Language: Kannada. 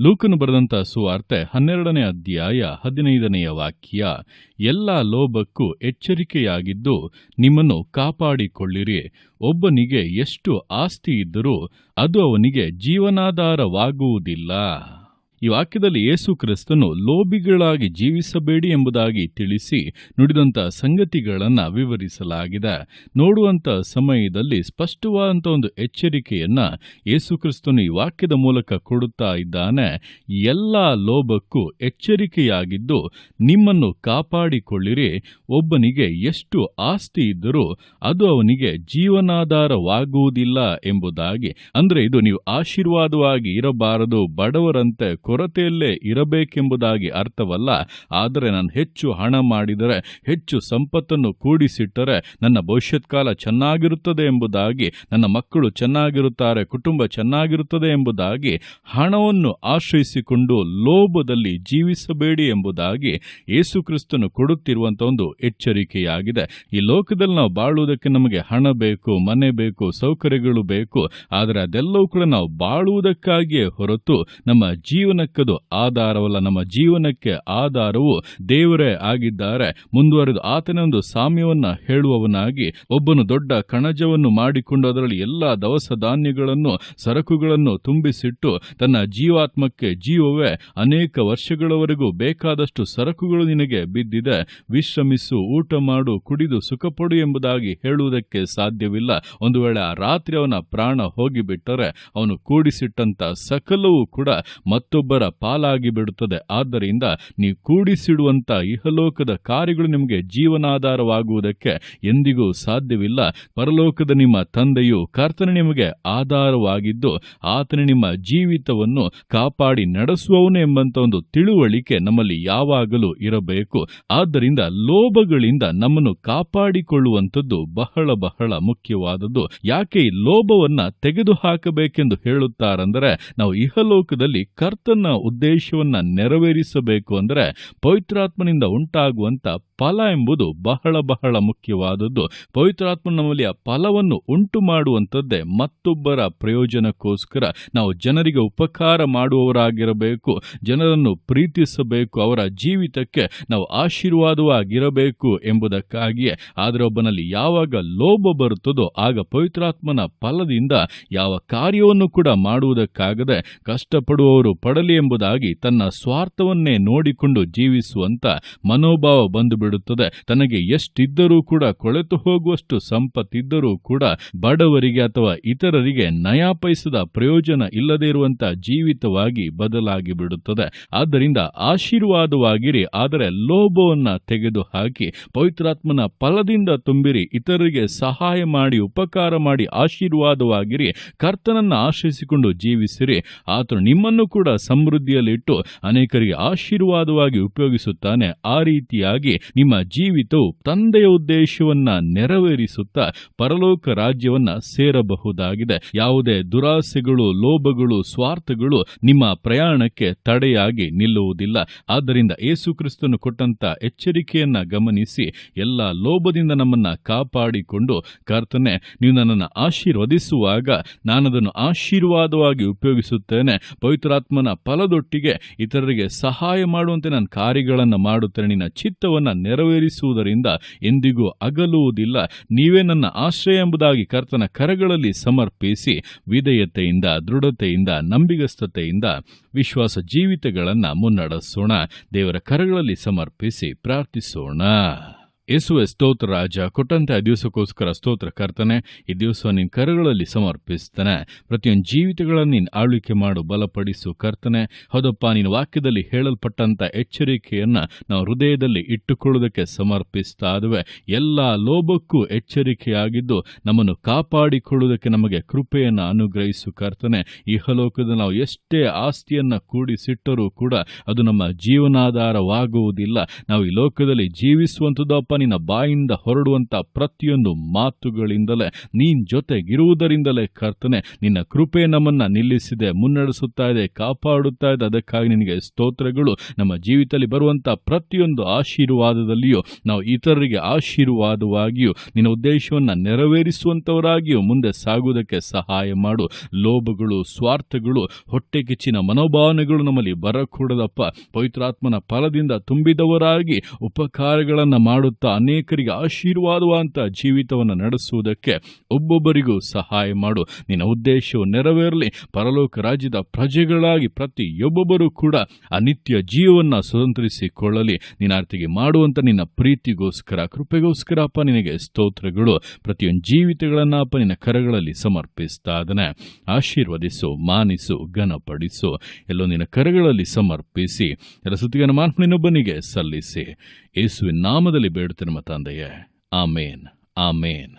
ಲೂಕನು ಬರೆದಂತಹ ಸುವಾರ್ತೆ ಹನ್ನೆರಡನೇ ಅಧ್ಯಾಯ ಹದಿನೈದನೆಯ ವಾಕ್ಯ, ಎಲ್ಲ ಲೋಭಕ್ಕೂ ಎಚ್ಚರಿಕೆಯಾಗಿದ್ದು ನಿಮ್ಮನ್ನು ಕಾಪಾಡಿಕೊಳ್ಳಿರಿ. ಒಬ್ಬನಿಗೆ ಎಷ್ಟು ಆಸ್ತಿ ಇದ್ದರೂ ಅದು ಅವನಿಗೆ ಜೀವನಾಧಾರವಾಗುವುದಿಲ್ಲ. ಈ ವಾಕ್ಯದಲ್ಲಿ ಯೇಸು ಕ್ರಿಸ್ತನು ಲೋಭಿಗಳಾಗಿ ಜೀವಿಸಬೇಡಿ ಎಂಬುದಾಗಿ ತಿಳಿಸಿ ನುಡಿದಂಥ ಸಂಗತಿಗಳನ್ನು ವಿವರಿಸಲಾಗಿದೆ. ನೋಡುವಂಥ ಸಮಯದಲ್ಲಿ ಸ್ಪಷ್ಟವಾದಂಥ ಒಂದು ಎಚ್ಚರಿಕೆಯನ್ನು ಯೇಸು ಕ್ರಿಸ್ತನು ಈ ವಾಕ್ಯದ ಮೂಲಕ ಕೊಡುತ್ತಾ ಇದ್ದಾನೆ. ಎಲ್ಲ ಲೋಭಕ್ಕೂ ಎಚ್ಚರಿಕೆಯಾಗಿದ್ದು ನಿಮ್ಮನ್ನು ಕಾಪಾಡಿಕೊಳ್ಳಿರಿ. ಒಬ್ಬನಿಗೆ ಎಷ್ಟು ಆಸ್ತಿ ಇದ್ದರೂ ಅದು ಅವನಿಗೆ ಜೀವನಾಧಾರವಾಗುವುದಿಲ್ಲ ಎಂಬುದಾಗಿ. ಅಂದರೆ ಇದು ನೀವು ಆಶೀರ್ವಾದವಾಗಿ ಇರಬಾರದು, ಬಡವರಂತೆ ಕೊರತೆಯಲ್ಲೇ ಇರಬೇಕೆಂಬುದಾಗಿ ಅರ್ಥವಲ್ಲ, ಆದರೆ ನಾನು ಹೆಚ್ಚು ಹಣ ಮಾಡಿದರೆ, ಹೆಚ್ಚು ಸಂಪತ್ತನ್ನು ಕೂಡಿಸಿಟ್ಟರೆ ನನ್ನ ಭವಿಷ್ಯತ್ ಕಾಲ ಚೆನ್ನಾಗಿರುತ್ತದೆ ಎಂಬುದಾಗಿ, ನನ್ನ ಮಕ್ಕಳು ಚೆನ್ನಾಗಿರುತ್ತಾರೆ, ಕುಟುಂಬ ಚೆನ್ನಾಗಿರುತ್ತದೆ ಎಂಬುದಾಗಿ, ಹಣವನ್ನು ಆಶ್ರಯಿಸಿಕೊಂಡು ಲೋಭದಲ್ಲಿ ಜೀವಿಸಬೇಡಿ ಎಂಬುದಾಗಿ ಯೇಸು ಕ್ರಿಸ್ತನು ಕೊಡುತ್ತಿರುವಂತ ಒಂದು ಎಚ್ಚರಿಕೆಯಾಗಿದೆ. ಈ ಲೋಕದಲ್ಲಿ ನಾವು ಬಾಳುವುದಕ್ಕೆ ನಮಗೆ ಹಣ ಬೇಕು, ಮನೆ ಬೇಕು, ಸೌಕರ್ಯಗಳು ಬೇಕು, ಆದರೆ ಅದೆಲ್ಲವೂ ಕೂಡ ನಾವು ಬಾಳುವುದಕ್ಕಾಗಿಯೇ ಹೊರತು ನಮ್ಮ ಜೀವನಕ್ಕದು ಆಧಾರವಲ್ಲ. ನಮ್ಮ ಜೀವನಕ್ಕೆ ಆಧಾರವು ದೇವರೇ ಆಗಿದ್ದಾರೆ. ಮುಂದುವರೆದು ಆತನ ಒಂದು ಸಾಮ್ಯವನ್ನ ಹೇಳುವವನಾಗಿ ಒಬ್ಬನು ದೊಡ್ಡ ಕಣಜವನ್ನು ಮಾಡಿಕೊಂಡು ಅದರಲ್ಲಿ ಎಲ್ಲ ದವಸ ಧಾನ್ಯಗಳನ್ನು, ಸರಕುಗಳನ್ನು ತುಂಬಿಸಿಟ್ಟು ತನ್ನ ಜೀವಾತ್ಮಕ್ಕೆ ಜೀವವೇ ಅನೇಕ ವರ್ಷಗಳವರೆಗೂ ಬೇಕಾದಷ್ಟು ಸರಕುಗಳು ನಿನಗೆ ಬಿದ್ದಿದೆ. ವಿಶ್ರಮಿಸು, ಊಟ ಮಾಡು, ಕುಡಿದು ಸುಖಪಡು ಎಂಬುದಾಗಿ ಹೇಳುವುದಕ್ಕೆ ಸಾಧ್ಯವಿಲ್ಲ. ಒಂದು ವೇಳೆ ಆ ರಾತ್ರಿ ಅವನ ಪ್ರಾಣ ಹೋಗಿಬಿಟ್ಟರೆ ಅವನು ಕೂಡಿಸಿಟ್ಟಂತ ಸಕಲವೂ ಕೂಡ ಮತ್ತೊಬ್ಬರ ಪಾಲಾಗಿ ಬಿಡುತ್ತದೆ. ಆದ್ದರಿಂದ ನೀವು ಕೂಡಿಸಿಡುವಂತ ಇಹಲೋಕದ ಕಾರ್ಯಗಳು ನಿಮಗೆ ಜೀವನಾಧಾರವಾಗುವುದಕ್ಕೆ ಎಂದಿಗೂ ಸಾಧ್ಯವಿಲ್ಲ. ಪರಲೋಕದ ನಿಮ್ಮ ತಂದೆಯು ಕರ್ತನ ನಿಮಗೆ ಆಧಾರವಾಗಿದ್ದು, ಆತನ ನಿಮ್ಮ ಜೀವಿತವನ್ನು ಕಾಪಾಡಿ ನಡೆಸುವವನು ಎಂಬಂತ ಒಂದು ತಿಳುವಳಿಕೆ ನಮ್ಮಲ್ಲಿ ಯಾವಾಗಲೂ ಇರಬೇಕು. ಆದ್ದರಿಂದ ಲೋಭಗಳಿಂದ ನಮ್ಮನ್ನು ಕಾಪಾಡಿಕೊಳ್ಳುವಂಥದ್ದು ಬಹಳ ಬಹಳ ಮುಖ್ಯವಾದದ್ದು. ಯಾಕೆ ಈ ಲೋಭವನ್ನ ತೆಗೆದುಹಾಕಬೇಕೆಂದು ಹೇಳುತ್ತಾರಂದರೆ, ನಾವು ಇಹಲೋಕದಲ್ಲಿ ಕರ್ತನ ಉದ್ದೇಶವನ್ನ ನೆರವೇರಿಸಬೇಕು ಅಂದರೆ ಪವಿತ್ರಾತ್ಮನಿಂದ ಉಂಟಾಗುವಂತ ಫಲ ಎಂಬುದು ಬಹಳ ಬಹಳ ಮುಖ್ಯವಾದದ್ದು. ಪವಿತ್ರಾತ್ಮ ಫಲವನ್ನು ಉಂಟು ಮಾಡುವಂಥದ್ದೇ ಮತ್ತೊಬ್ಬರ ಪ್ರಯೋಜನಕ್ಕೋಸ್ಕರ ನಾವು ಜನರಿಗೆ ಉಪಕಾರ ಮಾಡುವವರಾಗಿರಬೇಕು, ಜನರನ್ನು ಪ್ರೀತಿಸಬೇಕು, ಅವರ ಜೀವಿತಕ್ಕೆ ನಾವು ಆಶೀರ್ವಾದವಾಗಿರಬೇಕು ಎಂಬುದಕ್ಕಾಗಿಯೇ. ಒಬ್ಬನಲ್ಲಿ ಯಾವಾಗ ಲೋಭ ಬರುತ್ತದೋ ಆಗ ಪವಿತ್ರಾತ್ಮನ ಫಲದಿಂದ ಯಾವ ಕಾರ್ಯವನ್ನು ಕೂಡ ಮಾಡುವುದಕ್ಕಾಗದೆ ಕಷ್ಟಪಡುವವರು ಪಡಲಿ ಎಂಬುದಾಗಿ ತನ್ನ ಸ್ವಾರ್ಥವನ್ನೇ ನೋಡಿಕೊಂಡು ಜೀವಿಸುವಂತ ಮನೋಭಾವ ಬಂದು ಬಿಡುತ್ತದೆ. ತನಗೆ ಎಷ್ಟಿದ್ದರೂ ಕೂಡ ಕೊಳೆತು ಹೋಗುವಷ್ಟು ಸಂಪತ್ತಿದ್ದರೂ ಕೂಡ ಬಡವರಿಗೆ ಅಥವಾ ಇತರರಿಗೆ ನಯಾಪೈಸದ ಪ್ರಯೋಜನ ಇಲ್ಲದೇ ಇರುವಂತಹ ಜೀವಿತವಾಗಿ ಬದಲಾಗಿ ಬಿಡುತ್ತದೆ. ಆದ್ದರಿಂದ ಆಶೀರ್ವಾದವಾಗಿರಿ, ಆದರೆ ಲೋಭವನ್ನು ತೆಗೆದುಹಾಕಿ, ಪವಿತ್ರಾತ್ಮನ ಫಲದಿಂದ ತುಂಬಿರಿ, ಇತರರಿಗೆ ಸಹಾಯ ಮಾಡಿ, ಉಪಕಾರ ಮಾಡಿ, ಆಶೀರ್ವಾದವಾಗಿರಿ, ಕರ್ತನನ್ನ ಆಶ್ರಯಿಸಿಕೊಂಡು ಜೀವಿಸಿರಿ. ಆತನು ನಿಮ್ಮನ್ನು ಕೂಡ ಸಮೃದ್ಧಿಯಲ್ಲಿಟ್ಟು ಅನೇಕರಿಗೆ ಆಶೀರ್ವಾದವಾಗಿ ಉಪಯೋಗಿಸುತ್ತಾನೆ. ಆ ರೀತಿಯಾಗಿ ನಿಮ್ಮ ಜೀವಿತವು ತಂದೆಯ ಉದ್ದೇಶವನ್ನ ನೆರವೇರಿಸುತ್ತಾ ಪರಲೋಕ ರಾಜ್ಯವನ್ನ ಸೇರಬಹುದಾಗಿದೆ. ಯಾವುದೇ ದುರಾಸೆಗಳು, ಲೋಭಗಳು, ಸ್ವಾರ್ಥಗಳು ನಿಮ್ಮ ಪ್ರಯಾಣಕ್ಕೆ ತಡೆಯಾಗಿ ನಿಲ್ಲುವುದಿಲ್ಲ. ಆದ್ದರಿಂದ ಯೇಸುಕ್ರಿಸ್ತನು ಕೊಟ್ಟಂತ ಎಚ್ಚರಿಕೆಯನ್ನ ಗಮನಿಸಿ, ಎಲ್ಲ ಲೋಭದಿಂದ ನಮ್ಮನ್ನ ಕಾಪಾಡಿಕೊಂಡು ಕರ್ತನೆ, ನೀವು ನನ್ನನ್ನು ಆಶೀರ್ವದಿಸುವಾಗ ನಾನದನ್ನು ಆಶೀರ್ವಾದವಾಗಿ ಉಪಯೋಗಿಸುತ್ತೇನೆ. ಪವಿತ್ರಾತ್ಮನ ಫಲದೊಟ್ಟಿಗೆ ಇತರರಿಗೆ ಸಹಾಯ ಮಾಡುವಂತೆ ನಾನು ಕಾರ್ಯಗಳನ್ನು ಮಾಡುತ್ತೇನೆ. ನಿನ್ನ ಚಿತ್ತವನ್ನ ನೆರವೇರಿಸುವುದರಿಂದ ಎಂದಿಗೂ ಅಗಲುವುದಿಲ್ಲ. ನೀವೇ ನನ್ನ ಆಶ್ರಯ ಎಂಬುದಾಗಿ ಕರ್ತನ ಕರಗಳಲ್ಲಿ ಸಮರ್ಪಿಸಿ ವಿಧೇಯತೆಯಿಂದ, ದೃಢತೆಯಿಂದ, ನಂಬಿಗಸ್ತತೆಯಿಂದ ವಿಶ್ವಾಸ ಜೀವಿತಗಳನ್ನು ಮುನ್ನಡೆಸೋಣ. ದೇವರ ಕರಗಳಲ್ಲಿ ಸಮರ್ಪಿಸಿ ಪ್ರಾರ್ಥಿಸೋಣ. ಯೇಸುವೆ ಸ್ತೋತ್ರ, ರಾಜ. ಕೊಟ್ಟಂತೆ ದಿವಸಕ್ಕೋಸ್ಕರ ಸ್ತೋತ್ರ, ಕರ್ತನೆ, ಈ ದಿವಸ ನಿನ್ನ ಕರಗಳಲ್ಲಿ ಸಮರ್ಪಿಸ್ತಾನೆ. ಪ್ರತಿಯೊಂದು ಜೀವಿತಗಳನ್ನು ನೀನು ಆಳ್ವಿಕೆ ಮಾಡು, ಬಲಪಡಿಸು, ಕರ್ತನೆ. ಹೌದಪ್ಪ, ನಿನ್ನ ವಾಕ್ಯದಲ್ಲಿ ಹೇಳಲ್ಪಟ್ಟಂತ ಎಚ್ಚರಿಕೆಯನ್ನ ನಾವು ಹೃದಯದಲ್ಲಿ ಇಟ್ಟುಕೊಳ್ಳುವುದಕ್ಕೆ ಸಮರ್ಪಿಸ್ತಾ ಇದುವೆ ಎಲ್ಲ ಲೋಭಕ್ಕೂ ಎಚ್ಚರಿಕೆಯಾಗಿದ್ದು ನಮ್ಮನ್ನು ಕಾಪಾಡಿಕೊಳ್ಳುವುದಕ್ಕೆ ನಮಗೆ ಕೃಪೆಯನ್ನು ಅನುಗ್ರಹಿಸು, ಕರ್ತನೆ. ಇಹಲೋಕದ ನಾವು ಎಷ್ಟೇ ಆಸ್ತಿಯನ್ನ ಕೂಡಿಸಿಟ್ಟರೂ ಕೂಡ ಅದು ನಮ್ಮ ಜೀವನಾಧಾರವಾಗುವುದಿಲ್ಲ. ನಾವು ಈ ಲೋಕದಲ್ಲಿ ಜೀವಿಸುವಂಥದ್ದಪ್ಪ ನಿನ್ನ ಬಾಯಿಂದ ಹೊರಡುವಂತ ಪ್ರತಿಯೊಂದು ಮಾತುಗಳಿಂದಲೇ ನೀನ್ ಜೊತೆಗಿರುವುದರಿಂದಲೇ ಕರ್ತನೆ, ನಿನ್ನ ಕೃಪೆ ನಮ್ಮನ್ನ ನಿಲ್ಲಿಸಿದೆ, ಮುನ್ನಡೆಸುತ್ತಾ ಇದೆ, ಕಾಪಾಡುತ್ತಾ ಇದೆ. ಅದಕ್ಕಾಗಿ ನಿನಗೆ ಸ್ತೋತ್ರಗಳು. ನಮ್ಮ ಜೀವಿತದಲ್ಲಿ ಬರುವಂತ ಪ್ರತಿಯೊಂದು ಆಶೀರ್ವಾದದಲ್ಲಿಯೂ, ನಾವು ಇತರರಿಗೆ ಆಶೀರ್ವಾದವಾಗಿಯೂ, ನಿನ್ನ ಉದ್ದೇಶವನ್ನ ನೆರವೇರಿಸುವಂತವರಾಗಿಯೂ ಮುಂದೆ ಸಾಗುವುದಕ್ಕೆ ಸಹಾಯ ಮಾಡು. ಲೋಭಗಳು, ಸ್ವಾರ್ಥಗಳು, ಹೊಟ್ಟೆ ಕಿಚ್ಚಿನ ಮನೋಭಾವನೆಗಳು ನಮ್ಮಲ್ಲಿ ಬರಕೂಡದಪ್ಪ. ಪವಿತ್ರಾತ್ಮನ ಫಲದಿಂದ ತುಂಬಿದವರಾಗಿ ಉಪಕಾರಗಳನ್ನು ಮಾಡುತ್ತಾ ಅನೇಕರಿಗೆ ಆಶೀರ್ವಾದವಂತ ಜೀವಿತವನ್ನು ನಡೆಸುವುದಕ್ಕೆ ಒಬ್ಬೊಬ್ಬರಿಗೂ ಸಹಾಯ ಮಾಡು. ನಿನ್ನ ಉದ್ದೇಶವು ನೆರವೇರಲಿ. ಪರಲೋಕ ರಾಜ್ಯದ ಪ್ರಜೆಗಳಾಗಿ ಪ್ರತಿಯೊಬ್ಬೊಬ್ಬರೂ ಕೂಡ ಅನಿತ್ಯ ಜೀವವನ್ನು ಸ್ವತಂತ್ರಿಸಿಕೊಳ್ಳಲಿ. ನಿನ್ನ ಅರ್ಥಿಗೆ ಮಾಡುವಂತ ನಿನ್ನ ಪ್ರೀತಿಗೋಸ್ಕರ, ಕೃಪೆಗೋಸ್ಕರ ಅಪ್ಪ ನಿನಗೆ ಸ್ತೋತ್ರಗಳು. ಪ್ರತಿಯೊಂದು ಜೀವಿತಗಳನ್ನು ಅಪ್ಪ ನಿನ್ನ ಕರಗಳಲ್ಲಿ ಸಮರ್ಪಿಸ್ತಾ ಇದ್ದಾನೆ. ಆಶೀರ್ವದಿಸು, ಮಾನಿಸು, ಘನಪಡಿಸು. ಎಲ್ಲೋ ನಿನ್ನ ಕರಗಳಲ್ಲಿ ಸಮರ್ಪಿಸಿ. ಎಲ್ಲ ಸುತ್ತಿಗನ ಮಾನ್ಪನಿನೊಬ್ಬನಿಗೆ ಸಲ್ಲಿಸಿ. ಯೇಸುವಿನ ನಾಮದಲ್ಲಿ ಬೇಡುತ್ತೇನೆ ನಮ್ಮ ತಂದೆಯೇ ಆಮೇನ್ ಆಮೇನ್